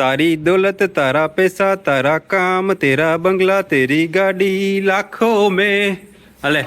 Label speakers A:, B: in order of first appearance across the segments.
A: તારી દોલત, તારા પૈસા, તારા કામ, તેરા બંગલા, તેરી ગાડી લાખો મેં. અલે.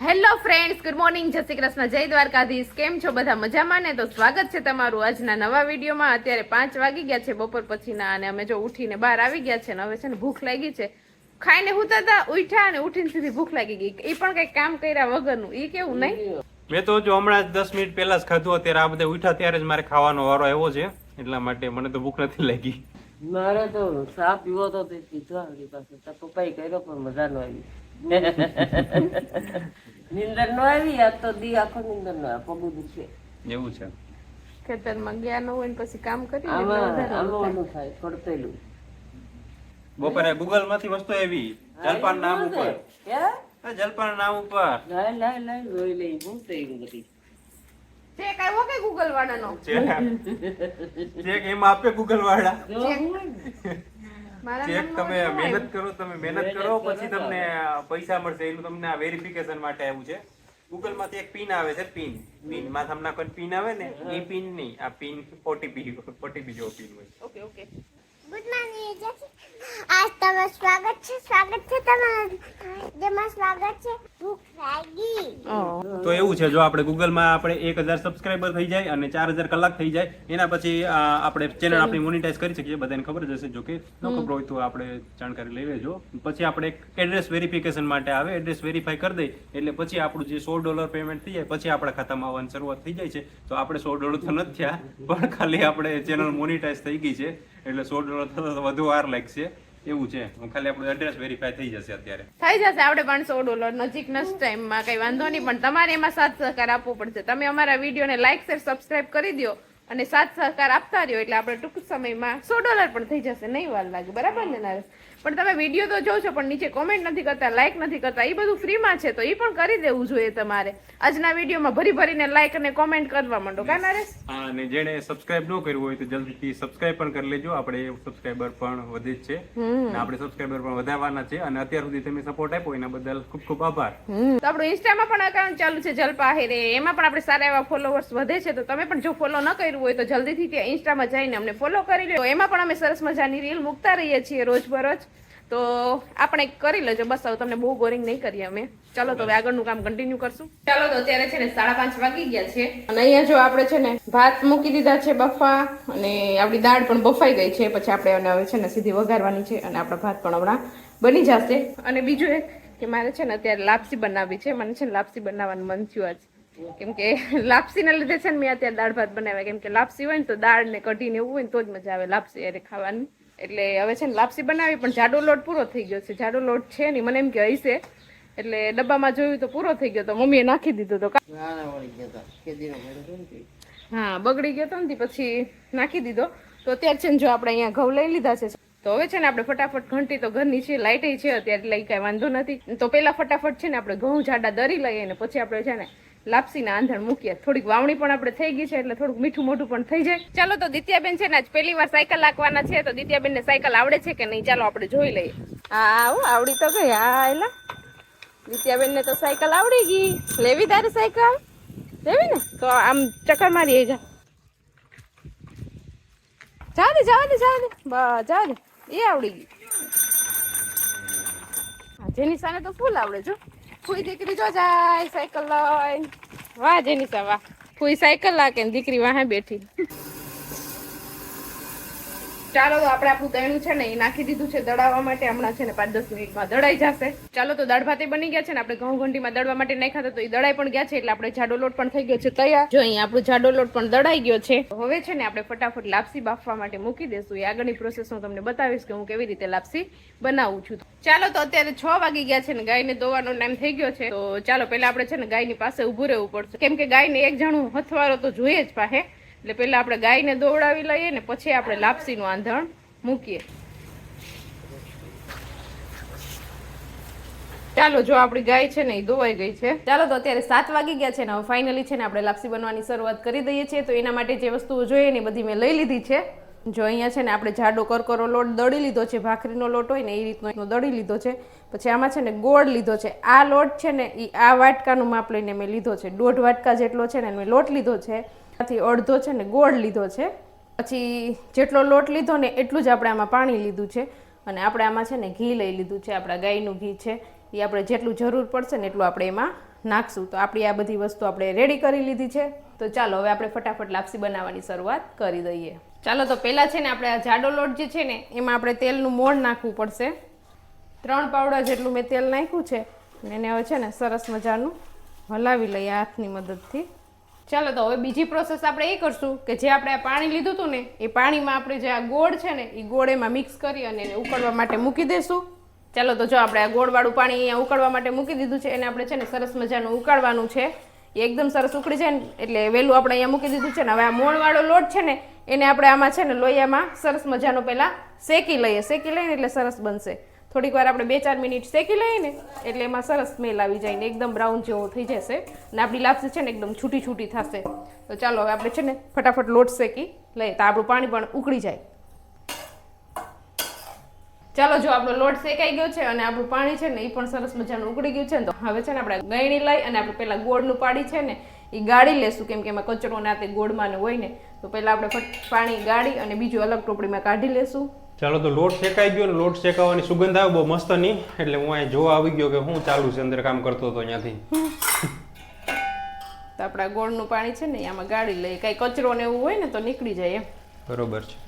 B: હેલો ફ્રેન્ડ્સ ગુડ મોર્નિંગ જય શ્રી કૃષ્ણ, જય દ્વારકાધીશ. કેમ છો બધા મજામાં ને? તો સ્વાગત છે તમારું આજના નવા વિડીયોમાં. અત્યારે પાંચ વાગી ગયા છે બપોર પછીના અને અમે જો ઉઠીને બહાર આવી ગયા છે ને હવે છે ને ભૂખ લાગી છે. ખાઈને હુતા હતા ઉઠ્યા અને ઉઠીને સીધી ભૂખ લાગી ગઈ. એ પણ કઈ કામ કર્યા વગરનું. એ કેવું, નહીં?
A: મેં તો જો હમણાં દસ મિનિટ પહેલા જ ખાધું અત્યારે આ બધા ઉઠા ત્યારે જ મારે ખાવાનો વારો આવ્યો છે. એટલા માટે મને તો ભૂખ નથી લાગી.
C: મારે તો ચા પીવો તો તે પીધો આપણી પાસે. તો પપ્પાએ કર્યો પણ મજા ન આવી. નીંદર ન આવી આજ તો દી આખો નિંદર ન આવે પગું દુખે
A: એવું છે.
B: ખેતરમાં ગયા ન હોય પછી કામ કરી
C: આમાં થાય પડતેલું
A: બપોરે ગૂગલમાંથી વસ્તુ આવી જલપાન નામ ઉપર.
C: હે
A: આ જલપાન નામ ઉપર.
C: લાય લાય લાય જોઈ લઈ હું થઈ ગયું બધી.
B: ચેક આવ્યો કે ગૂગલ વાળાનો
A: ચેક એમાં આપે ગૂગલ વાળા
C: જો હું
B: મારા
A: ચેક તમે મહેનત કરો તમે મહેનત કરો પછી તમને પૈસા મળશે. એનું તમને આ વેરિફિકેશન માટે આવ્યું છે. ગૂગલમાંથી એક પિન આવે છે પિન. પિનમાં તમને કોઈ પિન આવે ને એ પિન નહીં આ પિન ઓટીપી ઓટીપી જેવો પિન હોય
B: ઓકે ઓકે
D: ગુડ મોર્નિંગ આજ તમારું સ્વાગત છે. સ્વાગત છે તમારું. જેમાં સ્વાગત છે.
A: તો એવું છે જો આપણે ગૂગલમાં આપણે એક હજાર સબસ્ક્રાઈબર થઈ જાય અને ચાર હજાર કલાક થઈ જાય એના પછી આપણે ચેનલ આપણી મોનિટાઈઝ કરી શકીએ બધાને ખબર જ હશે જો કે ન ખબર હોય તો આપણે જાણકારી લઈ લેજો. પછી આપણે એડ્રેસ વેરિફિકેશન માટે આવે એડ્રેસ વેરીફાઈ કરી દઈએ એટલે પછી આપણું જે સો ડોલર પેમેન્ટ થઈ જાય પછી આપણા ખાતામાં આવવાની શરૂઆત થઈ જાય છે. તો આપણે સો ડોલર તો નથી થયા પણ ખાલી આપણે ચેનલ મોનિટાઈઝ થઈ ગઈ છે એટલે સો ડોલર થતા વધુ વાર લાગશે. એવું છે. ખાલી આપણું એડ્રેસ વેરીફાઈ થઈ જશે અત્યારે.
B: થઈ જશે. આપણે પાંચસો ડોલર નજીકના ટાઈમ ટાઈમમાં કઈ વાંધો નહીં, પણ તમારે એમાં સાથ સહકાર આપવો પડશે. તમે અમારા વિડીયોને લાઈક શેર સબસ્ક્રાઇબ કરી દો અને સાથ સહકાર આપતા રહ્યો એટલે આપણે ટૂંક સમયમાં સો ડોલર પણ થઈ જશે. નહીં વાર લાગે. બરાબર ને, નરેશ? પણ તમે વીડિયો તો છો પણ નીચે કોમેન્ટ નથી કરતા લાઇક નથી કરતા એ બધું ફ્રીમાં છે તો એ પણ કરી દેવું જોઈએ તમારે. આજના વિડીયોમાં ભરી ભરીને લાઇક અને કોમેન્ટ કરવા માંડો કા નરેશ?
A: હા, અને જેણે સબસ્ક્રાઇબ ન કર્યું હોય તો જલ્દીથી સબસ્ક્રાઇબ પણ કરી લેજો. આપણે સબસ્ક્રાઇબર પણ વધે જ છે. અને આપણે સબસ્ક્રાઇબર પણ વધારવાના છે. અને અત્યાર સુધી તમે સપોર્ટ આપ્યો એના બદલ ખૂબ ખૂબ આભાર.
B: તો આપણું ઇન્સ્ટામાં પણ અકાઉન્ટ ચાલુ છે જલપા હેરે એમાં પણ આપણે સારા એવા ફોલોવર્સ વધે છે તો તમે પણ જો ફોલો ન કર્યું હોય તો જલ્દીથી ત્યાં ઇન્સ્ટામાં જઈને અમને ફોલો કરી લો એમાં પણ અમે સરસ મજાની રીલ મૂકતા રહીએ છીએ રોજ બરોજ તો આપણે કરી લેજો. બસ હવે તમને બહુ બોરિંગ નહીં કરીએ અમે. ચાલો તો હવે આગળનું કામ કન્ટિન્યુ કરશું. ચાલો તો અત્યારે છે ને સાડા પાંચ વાગી ગયા છે. અને અહીંયા જો આપણે છે ને ભાત મૂકી દીધા છે બફા અને આપણી દાળ પણ બફાઈ ગઈ છે. પછી આપણે એને હવે છે ને સીધી વઘારવાની છે અને આપણો ભાત પણ હમણાં બની જશે. અને બીજું એક કે મારે છે ને અત્યારે લાપસી બનાવવી છે. મને છે ને લાપસી બનાવવાનું મન થયું આજ. કેમ કે લાપસીના લીધે છે ને મેં અત્યારે દાળ ભાત બનાવ્યા. કેમ કે લાપસી હોય ને તો દાળ ને કઢીને એવું હોય ને તો જ મજા આવે લાપસી અરે ખાવાની. એટલે હવે છે ને લાપસી બનાવી પણ જાડો લોટ પૂરો થઈ ગયો છે. જાડો લોટ છે નહીં મને એમ કે હશે એટલે ડબ્બામાં જોયું તો પૂરો થઈ ગયો તો મમ્મીએ નાખી દીધો
C: ને તે.
B: હા બગડી ગયો તો ને પછી નાખી દીધો. તો અત્યારે છે ને જો આપણે અહીંયા ઘઉં લઈ લીધા છે. તો હવે છે ને આપણે ફટાફટ ઘંટી તો ઘરની છે લાઇટ છે અત્યારે લઈ કાંઈ વાંધો નથી. તો પેલા ફટાફટ છે ને આપણે ઘઉં જાડા દરી લઈએ ને પછી આપણે છે ને લાપસીના આંધણ મૂકીએ. થોડીક વાવણી પણ આપણે થઈ ગઈ છે એટલે થોડુંક મીઠું મોઢું પણ થઈ જાય. ચાલો તો દિત્યાબેન છે ને આજ પહેલી વાર સાયકલ લાગવાના છે તો દિત્યાબેન ને સાયકલ આવડે છે કે નહીં? ચાલો આપણે જોઈ લઈએ. હા આવડી તો ગઈ. હા એલા દિત્યાબેન ને તો સાયકલ આવડી ગઈ. લેવી તારી સાયકલ? લેવી ને? તો આમ ચક્કર મારી જા. જા દે જા દે જા દે. જા દે. એ આવડી ગઈ. હા, સાને તો ફૂલ આવડે જો. ફૂઈ દીકરી જો જાય, સાયકલ લઈ. વાહ, જેની સવા. ફૂઈ સાયકલ ને દીકરી વાહે બેઠી. ચાલો આપણે આપણું તળ્યું છે ને એ નાખી દીધું છે દળાવવા માટે. હમણાં છે ને પાંચ દસ મિનિટમાં દળાઈ જશે. ચાલો તો દાળ ભાતે બની ગયા છે ને આપણે ઘઉં ઘંટીમાં દળવા માટે નાખ્યા હતા તો એ દળાઈ પણ ગયા છે એટલે આપણે જાડો લોટ પણ થઈ ગયો છે તૈયાર. જો અહીંયા આપણું જાડો લોટ પણ દળાઈ ગયો છે. હવે છે ને આપણે ફટાફટ લાપસી બાફવા માટે મૂકી દેશું. એ આગળની પ્રોસેસ હું તમને બતાવીશ કે હું કેવી રીતે લાપસી બનાવું છું. ચાલો તો અત્યારે છ વાગી ગયા છે ને ગાયને દોવાનો ટાઈમ થઈ ગયો છે. તો ચાલો, પહેલા આપણે છે ને ગાયની પાસે ઊભું રહેવું પડશે. કેમ કે ગાયને એક જણું હથવારો તો જોઈએ જ પાસે એટલે પહેલાં આપણે ગાયને દોવડાવી લઈએ ને પછી આપણે લાપસીનું આંધણ મૂકીએ. ચાલો, જો આપણી ગાય છે ને એ ધોવાઈ ગઈ છે. ચાલો તો અત્યારે સાત વાગી ગયા છે ને હવે ફાઇનલી છે ને આપણે લાપસી બનવાની શરૂઆત કરી દઈએ છીએ. તો એના માટે જે વસ્તુઓ જોઈએ ને બધી મેં લઈ લીધી છે. જો અહીંયા છે ને આપણે જાડો કરકરો લોટ દળી લીધો છે, ભાખરીનો લોટ હોય ને એ રીતનો દળી લીધો છે. પછી આમાં છે ને ગોળ લીધો છે. આ લોટ છે ને એ આ વાટકાનું માપ લઈને મેં લીધો છે. દોઢ વાટકા જેટલો છે ને મેં લોટ લીધો છે. થી અડધો છે ને ગોળ લીધો છે. પછી જેટલો લોટ લીધો ને એટલું જ આપણે આમાં પાણી લીધું છે. અને આપણે આમાં છે ને ઘી લઈ લીધું છે, આપણા ગાયનું ઘી છે. એ આપણે જેટલું જરૂર પડશે ને એટલું આપણે એમાં નાખશું. તો આપણી આ બધી વસ્તુ આપણે રેડી કરી લીધી છે. તો ચાલો, હવે આપણે ફટાફટ લાપસી બનાવવાની શરૂઆત કરી દઈએ. ચાલો, તો પહેલાં છે ને આપણે આ જાડો લોટ જે છે ને, એમાં આપણે તેલનું મોણ નાખવું પડશે. ત્રણ પાવડા જેટલું મેં તેલ નાખ્યું છે. અને એને હવે છે ને સરસ મજાનું હલાવી લઈએ હાથની મદદથી. ચાલો તો હવે બીજી પ્રોસેસ આપણે એ કરશું કે જે આપણે આ પાણી લીધું હતું ને, એ પાણીમાં આપણે જે આ ગોળ છે ને, એ ગોળ એમાં મિક્સ કરી અને એને ઉકળવા માટે મૂકી દઈશું ચાલો તો જો આપણે આ ગોળવાળું પાણી અહીંયા ઉકળવા માટે મૂકી દીધું છે, એને આપણે છે ને સરસ મજાનું ઉકાળવાનું છે. એ એકદમ સરસ ઉકળી જાય ને, એટલે વહેલું આપણે અહીંયા મૂકી દીધું છે ને, હવે આ મોણવાળો લોટ છે ને, એને આપણે આમાં છે ને લોહીયામાં સરસ મજાનો પહેલાં શેકી લઈએ. શેકી લઈએ એટલે સરસ બનશે. થોડીક વાર આપણે બે ચાર મિનિટ શેકી લઈએ ને, એટલે એમાં સરસ સ્મેલ આવી જાય ને, એકદમ બ્રાઉન જેવો થઈ જશે ને આપણી લાપસી છે ને એકદમ છૂટી છૂટી થશે. તો ચાલો હવે આપણે છે ને ફટાફટ લોટ શેકી લઈએ, તો આપણું પાણી પણ ઉકળી જાય. ચાલો જો આપણો લોટ શેકાઈ ગયો છે અને આપણું પાણી છે ને એ પણ સરસ મજાનું ઉકળી ગયું છે ને, તો હવે છે ને આપણે ગયણી લઈ અને આપણે પહેલાં ગોળનું પાણી છે ને, એ ગાળી લેશું, કેમ કે એમાં કચરો ના તે ગોળમાં ને હોય ને, તો પહેલાં આપણે પાણી ગાળી અને બીજું અલગ ટોપડીમાં કાઢી લેશું.
A: ચાલો તો લોટ શેકાઈ ગયો ને લોટ શેકાવાની સુગંધ આવે બહુ મસ્તની. એટલે હું અહીં જોવા આવી ગયો કે હું ચાલુ છે અંદર કામ કરતો હતો અહીંયાથી
B: તો આપણા ગોળનું પાણી છે ને આમાં ગાળી લઈએ. કાંઈ કચરો ને એવું હોય ને તો નીકળી જાય એમ.
A: બરોબર છે.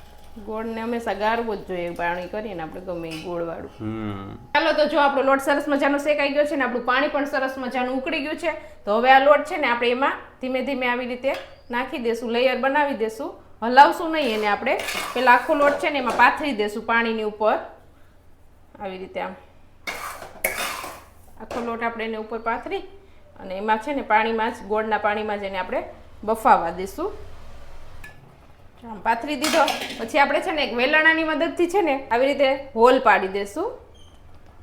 B: ગોળને હંમેશા ગાળવો જ જોઈએ પાણી કરીને આપણે ગમે એ ગોળવાળું. ચાલો તો જો આપણો લોટ સરસ મજાનો શેકાઈ ગયો છે ને આપણું પાણી પણ સરસ મજાનું ઉકળી ગયું છે તો હવે આ લોટ છે ને આપણે એમાં ધીમે ધીમે આવી રીતે નાખી દેશું લેયર બનાવી દેશું. હલાવશું નહીં એને આપણે. પેલા આખો લોટ છે ને એમાં પાથરી દેશું પાણીની ઉપર. આવી રીતે આમ. આખો લોટ આપણે એને ઉપર પાથરી અને એમાં છે ને પાણીમાં જ, ગોળના પાણીમાં જ એને આપણે બફાવા દઈશું આમ પાથરી દીધો. પછી આપણે છે ને એક વેલણાની મદદથી છે ને આવી રીતે હોલ પાડી દેશું.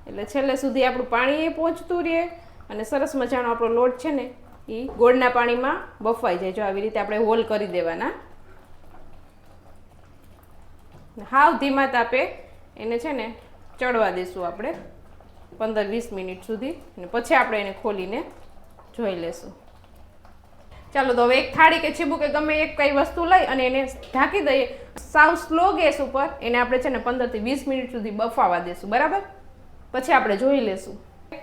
B: એટલે છેલ્લે સુધી આપણું પાણી એ પહોંચતું રહે અને સરસ મજાનો આપણો લોટ છે ને એ ગોળના પાણીમાં બફાઈ જાય. જો આવી રીતે આપણે હોલ કરી દેવાના. હાવ ધીમા તાપે એને છે ને ચડવા દઈશું આપણે પંદર વીસ મિનિટ સુધી અને પછી આપણે એને ખોલીને જોઈ લેશું. ચાલો તો હવે એક થાળી કે છીબું કે ગમે એક કઈ વસ્તુ લઈ અને એને ઢાંકી દઈએ. સાવ સ્લો ગેસ ઉપર એને આપણે છે ને પંદરથી વીસ મિનિટ સુધી બફાવા દેશું, બરાબર? પછી આપણે જોઈ લેશું.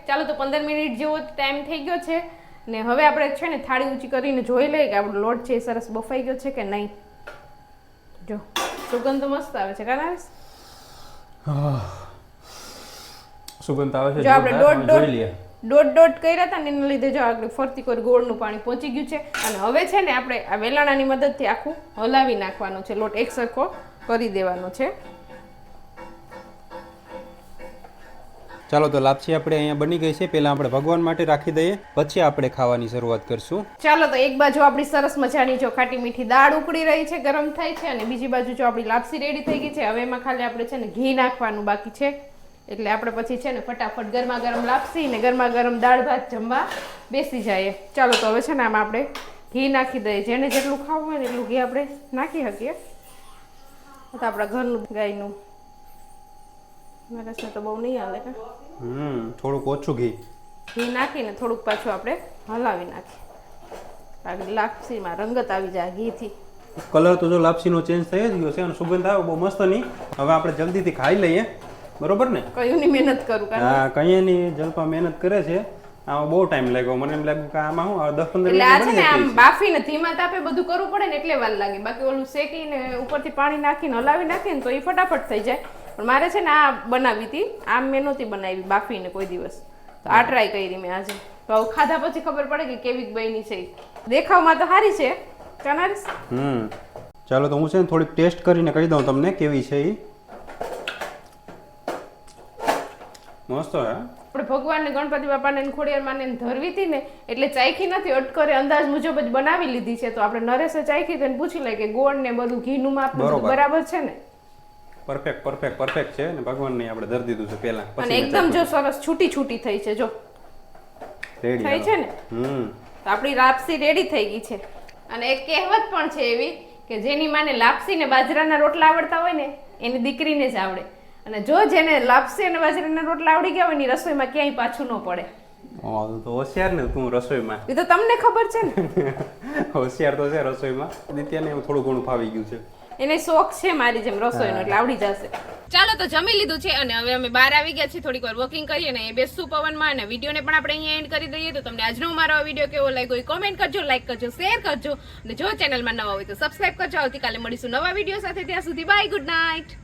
B: ચાલો તો પંદર મિનિટ જેવો ટાઈમ થઈ ગયો છે ને હવે આપણે છે ને થાળી ઊંચી કરીને જોઈ લઈએ કે આપણો લોટ છે એ સરસ બફાઈ ગયો છે કે નહીં. જો. સુગંધ મસ્ત આવે છે કારણ
A: સુગંધ આવે છે
B: જો આપણે
A: જોરદાર.
B: દોઢ દોઢ દોઢ દોઢ કર્યા હતા ને એના લીધે જો આગળ ફરતી કોઈ ગોળનું પાણી પહોંચી ગયું છે અને હવે છે ને આપણે આ વેલાણાની મદદથી આખું હલાવી નાખવાનું છે લોટ એક સરખો કરી દેવાનો છે
A: ચાલો તો લાપસી આપણે અહીંયા બની ગઈ છે. પહેલા આપણે ભગવાન માટે રાખી દઈએ. પછી આપણે ખાવાની શરૂઆત કરશું.
B: ચાલો તો એક બાજુ આપણી સરસ મજાની જો ખાટી મીઠી દાળ ઉકળી રહી છે, ગરમ થાય છે, અને બીજી બાજુ જો આપણી લાપસી રેડી થઈ ગઈ છે, હવે એમાં ખાલી આપણે છે ને ઘી નાખવાનું બાકી છે. એટલે આપણે પછી છે ને ફટાફટ ગરમા ગરમ લાપસી ને ગરમા ગરમ દાળ ભાત જમવા બેસી જાય ચાલો તો હવે છે ને આમાં આપણે ઘી નાખી દઈએ. જેને જેટલું ખાવું હોય ને એટલું ઘી આપણે નાખી શકીએ. તો આપણા ઘરનું ગાયનું મારા તો બહુ નહીં હાલે
A: હમ થોડુંક ઓછું ઘી.
B: ઘી નાખીને થોડુંક પાછું આપણે હલાવી નાખીએ. લાપસીમાં રંગત આવી જાય ઘીથી.
A: કલર તો જો લાપસીનો ચેન્જ થઈ જ ગયો છે અને સુગંધ આવે બહુ મસ્ત નહીં. હવે આપણે જલ્દીથી ખાઈ લઈએ. બરોબર ને?
B: કયું ની મહેનત કરું
A: હા કઈ ની જલપા મહેનત કરે છે. આમાં બહુ ટાઈમ લાગ્યો. મને એમ લાગ્યું કે આમાં હું દસ પંદર મિનિટ
B: ને આમ
A: બની જતી
B: બાફીને ધીમા તાપે બધું કરવું પડે ને એટલે વાર લાગે. બાકી ઓલું શેકીને ઉપરથી પાણી નાખીને હલાવી નાખીને તો એ ફટાફટ થઈ જાય. પણ મારે છે ને આ બનાવી હતી. આમ મેં નહોતી બનાવી બાફીને કોઈ દિવસ. તો આ ટ્રાય કરી મેં આજે. તો ખાધા પછી ખબર પડે કે કેવી બની છે. દેખાવમાં તો સારી છે. ચનારીસ
A: હમ. ચાલો તો હું છે ને થોડીક ટેસ્ટ કરીને કહી દઉં તમને કેવી છે એ મસ્ત હે.
B: આપણે ભગવાનને ગણપતિ બાપાને ને ખોડિયાર માને ને ધરવી હતી ને એટલે ચાખી નથી અટકરે અંદાજ મુજબ જ બનાવી લીધી છે. તો આપણે નરેશે ચાખી તો પૂછી લે કે ગોળ ને બધું ઘીનું માપ ને
A: બરોબર.
B: બરાબર છે ને?
A: પરફેક્ટ પરફેક્ટ પરફેક્ટ છે અને ભગવાનને આપણે ધરી દીધું છે પહેલા.
B: અને એકદમ જો સરસ છૂટી છૂટી થઈ છે જો. થઈ છે ને?
A: હમ.
B: તો આપણી લાપસી રેડી થઈ ગઈ છે. અને એક કહેવત પણ છે એવી કે જેની માને લાપસી ને બાજરાના રોટલા આવડતા હોય ને એની દીકરીને જ આવડે. અને જો જેને લાપસી અને બાજરાના રોટલા આવડી ગયા હોય ને રસોઈમાં ક્યાંય પાછું ન પડે.
A: તો હોશિયાર ને તું રસોઈમાં.
B: એ તો તમને ખબર છે ને.
A: હોશિયાર તો છે રસોઈમાં. નિત્યાને એવું થોડું ઘણું ફાવી ગયું છે.
B: એને શોખ છે મારી જેમ રસોઈનો એટલે આવડી જશે. ચાલો તો જમી લીધું છે અને હવે અમે બહાર આવી ગયા છીએ થોડીક વાર વોકિંગ કરીએ ને એ બેસતું પવનમાં અને વિડીયોને પણ આપણે અહીંયા એન્ડ કરી દઈએ. તો તમને આજનો મારો વીડિયો કેવો લાગ્યો એ કોમેન્ટ કરજો લાઈક કરજો શેર કરજો. અને જો ચેનલમાં નવા હોય તો સબસ્ક્રાઇબ કરજો. આવતીકાલે મળીશું નવા વીડિયો સાથે. ત્યાં સુધી બાય ગુડ નાઇટ